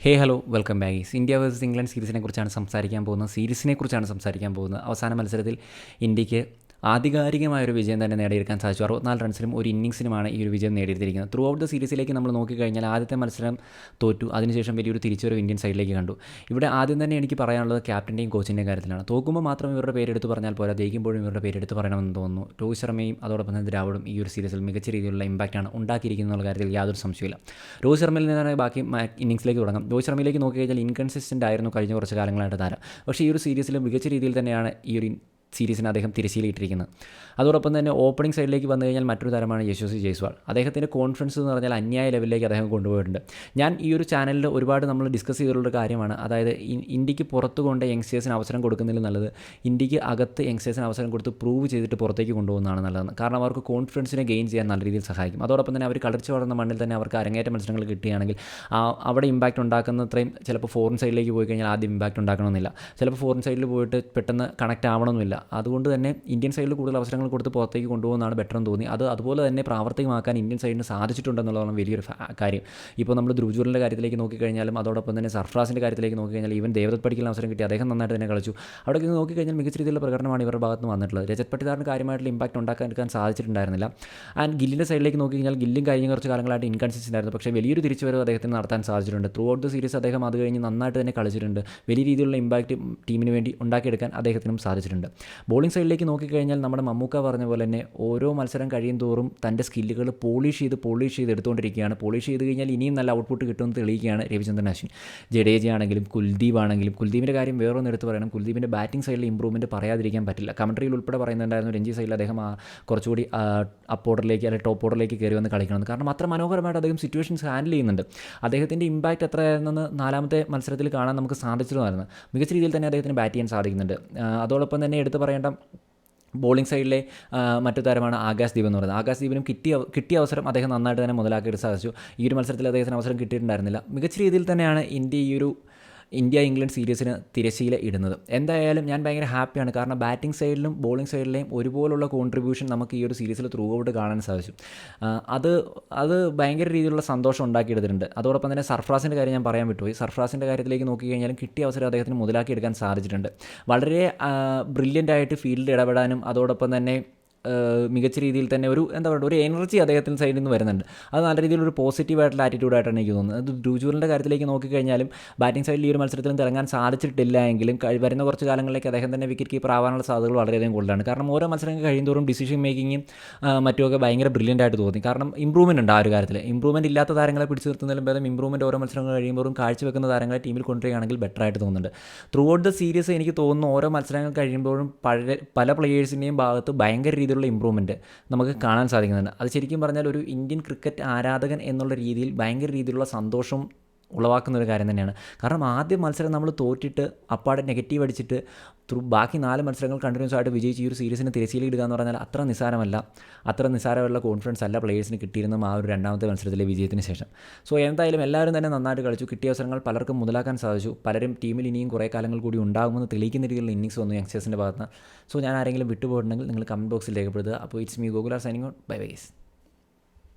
Hey hello welcome back. Is India versus England സീരീസിനെ കുറിച്ചാണ് സംസാരിക്കാൻ പോകുന്നത്. സീരീസിനെ കുറിച്ചാണ് സംസാരിക്കാൻ പോകുന്നത്. അവസാന മത്സരത്തിൽ ഇന്ത്യയ്ക്ക് ആധികാരികമായ ഒരു വിജയം തന്നെ നേടിയെടുക്കാൻ സാധിച്ചു. അറുപത്തിനാല് റൺസിലും ഒരു ഇന്നിങ്സിനുമാണ് ഈ ഒരു വിജയം നേടിയെടുത്തിരിക്കുന്നത്. ത്രൂ ഔട്ട് ദ സീരീസിലേക്ക് നമ്മൾ നോക്കിക്കഴിഞ്ഞാൽ ആദ്യത്തെ മത്സരം തോറ്റു. അതിനുശേഷം വലിയൊരു തിരിച്ചുവരവ് ഇന്ത്യൻ സൈഡിലേക്ക് കണ്ടു. ഇവിടെ ആദ്യം തന്നെ എനിക്ക് പറയാനുള്ളത് ക്യാപ്റ്റന്റെയും കോച്ചിന്റെയും കാര്യത്തിലാണ്. തോക്കുമ്പോൾ മാത്രം ഇവരുടെ പേരെടുത്ത് പറഞ്ഞാൽ പോരാ. ജയിക്കുമ്പോഴും ഇവരുടെ പേരെടുത്ത് പറയണമെന്ന് തോന്നുന്നു. രോഹിത് ശർമ്മയും അതോടൊപ്പം തന്നെ ദ്രാവിഡും ഈ ഒരു സീരീസിൽ മികച്ച രീതിയിലുള്ള ഇമ്പാക്റ്റാണ് ഉണ്ടാക്കിയിരിക്കുന്ന കാര്യത്തിൽ യാതൊരു സംശയമില്ല രോഹിത് ശർമ്മയിൽ നിന്നാണ് ബാക്കി ഇന്നിങ്സിലേക്ക് തുടങ്ങാം. രോഹിത് ശർമ്മയിലേക്ക് നോക്കിക്കഴിഞ്ഞാൽ ഇൻകൺസിസ്റ്റന്റ് ആയിരുന്നു കഴിഞ്ഞ കുറച്ച് കാലങ്ങളായിട്ട് താരം. പക്ഷേ ഈ ഒരു സീരീസിൽ മികച്ച രീതിയിൽ തന്നെയാണ് ഈ ഒരു സീരീസിന് അദ്ദേഹം തിരശ്ശീലയിട്ടിരിക്കുന്നത് അതോടൊപ്പം തന്നെ ഓപ്പണിംഗ് സൈഡിലേക്ക് വന്നു കഴിഞ്ഞാൽ മറ്റൊരു തരമാണ് യശസ്വി ജയ്സ്വാൾ. അദ്ദേഹത്തിന്റെ കോൺഫിഡൻസ് എന്ന് പറഞ്ഞാൽ അന്യായ ലെവലിലേക്ക് അദ്ദേഹം കൊണ്ടുപോയിട്ടുണ്ട്. ഞാൻ ഈ ഒരു ചാനലിൽ ഒരുപാട് നമ്മൾ ഡിസ്കസ് ചെയ്തിട്ടുള്ള കാര്യമാണ്. അതായത് ഇന്ത്യയ്ക്ക് പുറത്തു കൊണ്ട് യങ്സ്റ്റേഴ്സിന് അവസരം കൊടുക്കുന്നതിൽ നല്ലത് ഇന്ത്യയ്ക്ക് അകത്ത് യങ്സ്റ്റേഴ്സിന് അവസരം കൊടുത്ത് പ്രൂവ് ചെയ്തിട്ട് പുറത്തേക്ക് കൊണ്ടുപോകുന്നതാണ് നല്ലതെന്ന്. കാരണം അവർക്ക് കോൺഫിഡൻസിനെ ഗെയിൻ ചെയ്യാൻ നല്ല രീതിയിൽ സഹായിക്കും. അതോടൊപ്പം തന്നെ അവർ കളിച്ചു വളർന്ന മണ്ണിൽ തന്നെ അവർക്ക് അരങ്ങേറ്റ മത്സരങ്ങൾ കിട്ടുകയാണെങ്കിൽ അവിടെ ഇമ്പാക്റ്റ് ഉണ്ടാക്കുന്നത്രയും ചിലപ്പോൾ ഫോറിൻ സൈഡിലേക്ക് പോയി കഴിഞ്ഞാൽ ആദ്യം ഇമ്പാക്റ്റ് ഉണ്ടാക്കണമെന്നില്ല. ചിലപ്പോൾ ഫോറിൻ സൈഡിൽ പോയിട്ട് പെട്ടെന്ന് കണക്റ്റ് ആവണമെന്നില്ല. അതുകൊണ്ട് തന്നെ ഇന്ത്യൻ സൈഡിൽ കൂടുതൽ അവസരങ്ങൾ കൊടുത്ത് പുറത്തേക്ക് കൊണ്ടുപോകുന്നതാണ് ബെറ്റർ എന്ന് തോന്നി. അത് അതുപോലെ തന്നെ പ്രാവർത്തികമാക്കാൻ ഇന്ത്യൻ സൈഡിന് സാധിച്ചിട്ടുണ്ടെന്നുള്ളതാണ് വലിയൊരു കാര്യം. ഇപ്പോൾ നമ്മൾ ധ്രുവജൂറിന്റെ കാര്യത്തിലേക്ക് നോക്കിക്കഴിഞ്ഞാലും അതോടൊപ്പം തന്നെ സർഫ്രാസിന്റെ കാര്യത്തിലേക്ക് നോക്കിക്കഴിഞ്ഞാൽ ഈവൻ ദേവദത്ത് പഠിക്കുന്ന അവസരം കിട്ടി. അദ്ദേഹം നന്നായിട്ട് തന്നെ കളിച്ചു. അവിടെ നോക്കിക്കഴിഞ്ഞാൽ മികച്ച രീതിയിലുള്ള പ്രകടനമാണ് ഇവരുടെ ഭാഗത്ത് നിന്ന് വന്നിട്ടുള്ളത്. രജത് പട്ടിദാറിന് കാര്യമായിട്ടുള്ള ഇമ്പാക്റ്റ് ഉണ്ടാക്കാൻ എടുക്കാൻ സാധിച്ചിട്ടുണ്ടായിരുന്നില്ല. ആൻഡ് ഗില്ലിന്റെ സൈഡിലേക്ക് നോക്കിക്കഴിഞ്ഞാൽ ഗില്ലും കഴിഞ്ഞ കുറച്ച് കാലങ്ങളായിട്ട് ഇൻകൺസിസ്റ്റന്റ് ആയിരുന്നു. പക്ഷേ വലിയൊരു തിരിച്ചുവരവ് അദ്ദേഹത്തിന് നടത്താൻ സാധിച്ചിട്ടുണ്ട്. ത്രൂ ഔട്ട് ദ സീരീസ് അദ്ദേഹം അത് കഴിഞ്ഞ് നന്നായിട്ട് തന്നെ കളിച്ചിട്ടുണ്ട്. വലിയ രീതിയിലുള്ള ഇമ്പാക്റ്റ് ടീമിന് വേണ്ടി ഉണ്ടാക്കിയെടുക്കാൻ അദ്ദേഹത്തിനും സാധിച്ചിട്ടുണ്ട്. ബോളിംഗ് സൈഡിലേക്ക് നോക്കിക്കഴിഞ്ഞാൽ നമ്മുടെ മമ്മൂക്ക പറഞ്ഞ പോലെ തന്നെ ഓരോ മത്സരം കഴിയും തോറും തന്റെ സ്കില്ലുകൾ പോളിഷ് ചെയ്ത് പോളിഷ് ചെയ്ത് എടുത്തുകൊണ്ടിരിക്കുകയാണ്. പോളിഷ് ചെയ്ത് കഴിഞ്ഞാൽ ഇനിയും നല്ല ഔട്ട്പുട്ട് കിട്ടുമെന്ന് തെളിയിക്കുകയാണ് രവിചന്ദ്രൻ അശ്വിൻ. ജഡേജ ആണെങ്കിലും കുൽദീപ് ആണെങ്കിലും കുൽദീപിന്റെ കാര്യം വേറൊന്ന് എടുത്ത് പറയണം. കുൽദീപിന്റെ ബാറ്റിംഗ് സൈഡിൽ ഇമ്പ്രൂവ്മെന്റ് പറയാതിരിക്കാൻ പറ്റില്ല. കമൻട്രിയിൽ ഉൾപ്പെടെ പറയുന്നുണ്ടായിരുന്നു രഞ്ജി സൈഡിൽ അദ്ദേഹം കുറച്ചുകൂടി അപ്പ് ഓർഡറിലേക്ക് അല്ലെങ്കിൽ ടോപ്പ് ഓർഡറിലേക്ക് കയറി വന്ന് കളിക്കണമെന്ന്. കാരണം അത്ര മനോഹരമായിട്ട് അദ്ദേഹം സിറ്റുവേഷൻസ് ഹാൻഡിൽ ചെയ്യുന്നുണ്ട്. അദ്ദേഹത്തിന്റെ ഇമ്പാക്റ്റ് എത്രയായിരുന്നെന്ന് നാലാമത്തെ മത്സരത്തിൽ കാണാൻ നമുക്ക് സാധിച്ചിരുന്നതായിരുന്നു മികച്ച രീതിയിൽ തന്നെ അദ്ദേഹത്തിന് ബാറ്റ് ചെയ്യാൻ സാധിക്കുന്നുണ്ട്. അതോടൊപ്പം തന്നെ എടുത്ത് പറയേണ്ട ബോളിംഗ് സൈഡിലെ മറ്റു താരമാണ് ആകാശ് ദീപ് എന്ന് പറയുന്നത്. ആകാശ് ദീപിനും കിട്ടിയ കിട്ടിയ അവസരം അദ്ദേഹം നന്നായിട്ട് തന്നെ മുതലാക്കിയിട്ട് സാധിച്ചു. ഈ ഒരു മത്സരത്തിൽ അദ്ദേഹത്തിന് അവസരം കിട്ടിയിട്ടുണ്ടായിരുന്നില്ല. മികച്ച രീതിയിൽ തന്നെയാണ് ഇന്ത്യ ഈ ഒരു ഇന്ത്യ ഇംഗ്ലണ്ട് സീരീസിന് തിരശ്ശീല ഇടുന്നത്. എന്തായാലും ഞാൻ ഭയങ്കര ഹാപ്പിയാണ്. കാരണം ബാറ്റിംഗ് സൈഡിലും ബോളിംഗ് സൈഡിലെയും ഒരുപോലുള്ള കോൺട്രിബ്യൂഷൻ നമുക്ക് ഈ ഒരു സീരീസിൽ ത്രൂ ഔട്ട് കാണാൻ സാധിച്ചു. അത് അത് ഭയങ്കര രീതിയിലുള്ള സന്തോഷം ഉണ്ടാക്കിയെടുത്തിട്ടുണ്ട്. അതോടൊപ്പം തന്നെ സർഫ്രാസിന്റെ കാര്യം ഞാൻ പറയാൻ വിട്ടുപോയി. സർഫ്രാസിന്റെ കാര്യത്തിലേക്ക് നോക്കിക്കഴിഞ്ഞാലും കിട്ടിയ അവസരം അദ്ദേഹത്തിന് മുതലാക്കിയെടുക്കാൻ സാധിച്ചിട്ടുണ്ട്. വളരെ ബ്രില്യന്റ് ആയിട്ട് ഫീൽഡിൽ ഇടപെടാനും അതോടൊപ്പം തന്നെ മികച്ച രീതിയിൽ തന്നെ ഒരു എന്താ പറയുക ഒരു എനർജി അദ്ദേഹത്തിന്റെ സൈഡിൽ നിന്ന് വരുന്നുണ്ട്. അത് നല്ല രീതിയിലൊരു ആറ്റിറ്റ്യൂഡ് ആയിട്ടാണ് എനിക്ക് തോന്നുന്നത്. അത് ഡ്രൂജൂറിന്റെ കാര്യത്തിലേക്ക് നോക്കിക്കഴിഞ്ഞാലും ബാറ്റിംഗ് സൈഡിൽ ഈ ഒരു മത്സരത്തിലും തിളങ്ങാൻ സാധിച്ചിട്ടില്ല എങ്കിലും വരുന്ന കുറച്ച് കാലങ്ങളിലേക്ക് അദ്ദേഹം തന്നെ വിക്കറ്റ് കീപ്പർ ആവാനുള്ള സാധ്യതകൾ വളരെയധികം കൂടുതലാണ്. കാരണം ഓരോ മത്സരങ്ങൾ കഴിയുന്തോറും ഡിസിഷൻ മേക്കിങ്ങും മറ്റുമൊക്കെ ഭയങ്കര ബ്രില്യന്റ് ആയിട്ട് തോന്നി. കാരണം ഇമ്പ്രൂവ്മെന്റ് ഉണ്ട് ആ ഒരു കാര്യത്തിൽ. ഇമ്പ്രൂവ്മെന്റ് ഇല്ലാത്ത താരങ്ങളെ പിടിച്ചു നിർത്തുന്നതിലും ഭേദം ഇമ്പ്രൂവ്മെന്റ് ഓരോ മത്സരങ്ങൾ കഴിയുമ്പോഴും കാഴ്ചവെക്കുന്ന താരങ്ങളെ ടീമിൽ കൊണ്ടുവരികയാണെങ്കിൽ ബെറ്റർ ആയിട്ട് തോന്നുന്നുണ്ട്. ത്രൂ ഔട്ട് ദ സീരീസ് എനിക്ക് തോന്നുന്നു ഓരോ മത്സരങ്ങൾ കഴിയുമ്പോഴും പഴയ പല പ്ലേയേഴ്സിന്റെയും ഭാഗത്ത് ഭയങ്കര രീതിയിലുള്ള ഇമ്പ്രൂവ്മെന്റ് നമുക്ക് കാണാൻ സാധിക്കുന്നുണ്ട്. അത് ശരിക്കും പറഞ്ഞാൽ ഒരു ഇന്ത്യൻ ക്രിക്കറ്റ് ആരാധകൻ എന്നുള്ള രീതിയിൽ ഭയങ്കര രീതിയിലുള്ള സന്തോഷം ഉളവാക്കുന്ന ഒരു കാര്യം തന്നെയാണ്. കാരണം ആദ്യ മത്സരം നമ്മൾ തോറ്റിട്ട് അപ്പാടെ നെഗറ്റീവ് അടിച്ചിട്ട് ബാക്കി നാല് മത്സരങ്ങൾ കണ്ടിന്യൂസ് ആയിട്ട് വിജയിച്ച് ഈ ഒരു സീരീസിന് തിരശ്ശീലിടുക എന്ന് പറഞ്ഞാൽ അത്ര നിസാരമല്ല അത്ര നിസ്സാരമുള്ള കോൺഫിഡൻസ് അല്ല പ്ലേയേഴ്സിന് കിട്ടിയിരുന്ന ആ ഒരു രണ്ടാമത്തെ മത്സരത്തിലെ വിജയത്തിന് ശേഷം. സോ എന്തായാലും എല്ലാവരും തന്നെ നന്നായിട്ട് കളിച്ചു. കിട്ടിയ അവസരങ്ങൾ പലർക്കും മുതലാക്കാൻ സാധിച്ചു. പലരും ടീമിൽ ഇനിയും കുറേ കാലങ്ങൾ കൂടി ഉണ്ടാകുമെന്ന് തെളിയിക്കുന്ന രീതിയിലുള്ള ഇന്നിങ്സ് വന്നു യങ്സ്റ്റേഴ്സിന്റെ ഭാഗത്ത് സോ ഞാൻ ആരെങ്കിലും വിട്ടുപോയിട്ടുണ്ടെങ്കിൽ നിങ്ങൾ കമന്റ് ബോക്സിൽ രേഖപ്പെടുത്തുക. അപ്പോൾ it's me Gokular signing out bye byes